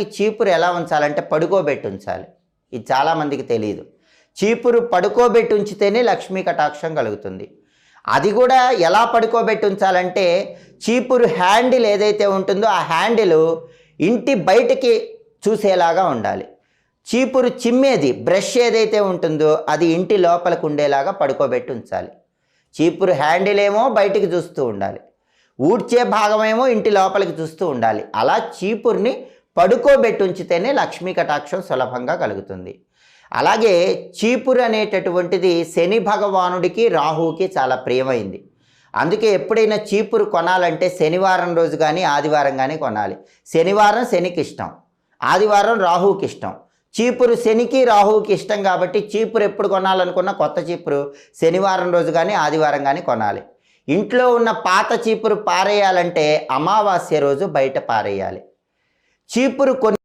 చీపురు ఎలా ఉంచాలంటే పడుకోబెట్టి ఉంచాలి. ఇది చాలామందికి తెలియదు చీపురు పడుకోబెట్టి ఉంచితేనే లక్ష్మీ కటాక్షం కలుగుతుంది. అది కూడా ఎలా పడుకోబెట్టి ఉంచాలంటే చీపురు హ్యాండిల్ ఏదైతే ఉంటుందో ఆ హ్యాండిల్ ఇంటి బయటికి చూసేలాగా ఉండాలి. చీపురు చిమ్మేది బ్రష్ ఏదైతే ఉంటుందో అది ఇంటి లోపలికి ఉండేలాగా పడుకోబెట్టి ఉంచాలి. చీపురు హ్యాండిల్ ఏమో బయటికి చూస్తూ ఉండాలి. ఊడ్చే భాగమేమో ఇంటి లోపలికి చూస్తూ ఉండాలి. అలా చీపుర్ని పడుకోబెట్టి ఉంచితేనే లక్ష్మీ కటాక్షం సులభంగా కలుగుతుంది. అలాగే చీపురు అనేటటువంటిది శని భగవానుడికి రాహువుకి చాలా ప్రియమైంది. అందుకే ఎప్పుడైనా చీపురు కొనాలంటే శనివారం రోజు కానీ ఆదివారం కానీ కొనాలి. శనివారం శనికి ఇష్టం ఆదివారం రాహువుకి ఇష్టం. చీపురు శనికి రాహువుకి ఇష్టం కాబట్టి చీపురు ఎప్పుడు కొనాలనుకున్నా కొత్త చీపురు శనివారం రోజు కానీ ఆదివారం కానీ కొనాలి. ఇంట్లో ఉన్న పాత చీపురు పారేయాలంటే అమావాస్య రోజు బయట పారేయాలి. చీపురు కొన్ని